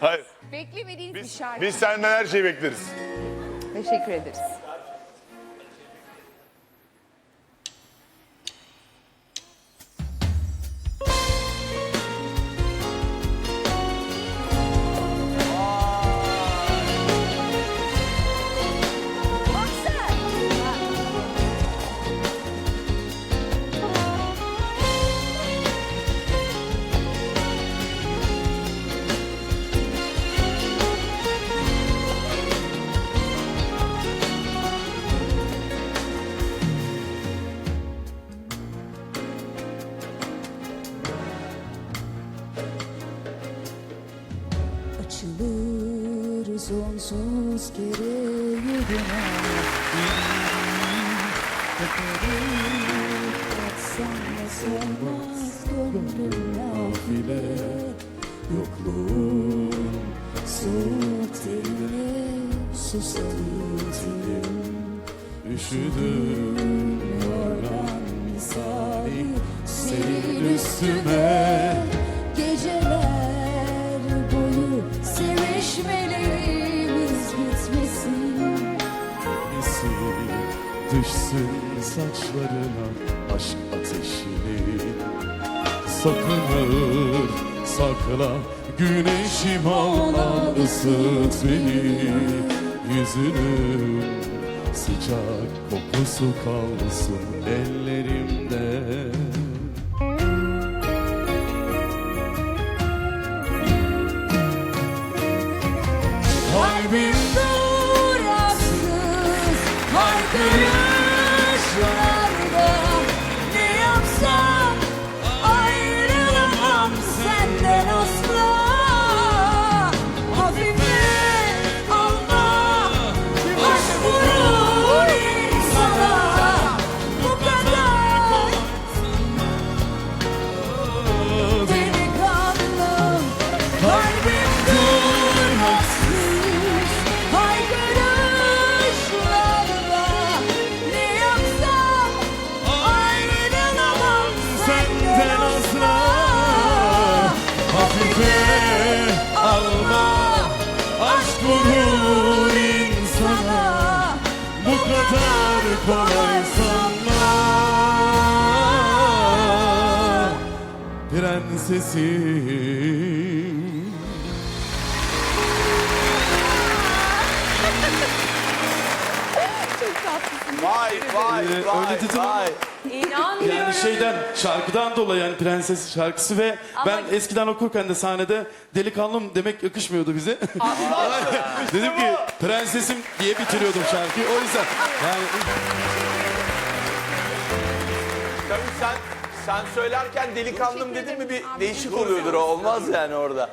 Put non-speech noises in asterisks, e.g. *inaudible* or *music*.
Hayır. Beklemediğiniz bir Biz, şarkı. biz senden her şeyi bekleriz. Teşekkür ederiz. Açılır sonsuz kere yoluna Kapanır atsam da solmaz gönlüm nafile Yokluğun soğuk teline susabildim Üşüdüm yorgan misali senin üstüme düşsün saçlarına aşk ateşini. Sakınır sakla güneşim Allah ısıt beni. Yüzünün sıcak kokusu kalsın ellerimde. Kalbim duraksız haykırışlarda kolay sanma Prensesim Çok tatlısın. Vay vay vay öyle vay. İnanmıyorum. Yani şeyden şarkıdan dolayı yani prenses şarkısı ve Ama- ben eskiden okurken de sahnede delikanlım demek yakışmıyordu bize. *laughs* Dedim ki prensesim diye bitiriyordum şarkıyı. O yüzden yani Tabii sen sen söylerken delikanlım dedin mi bir değişik oluyordur o. Olmaz yani orada.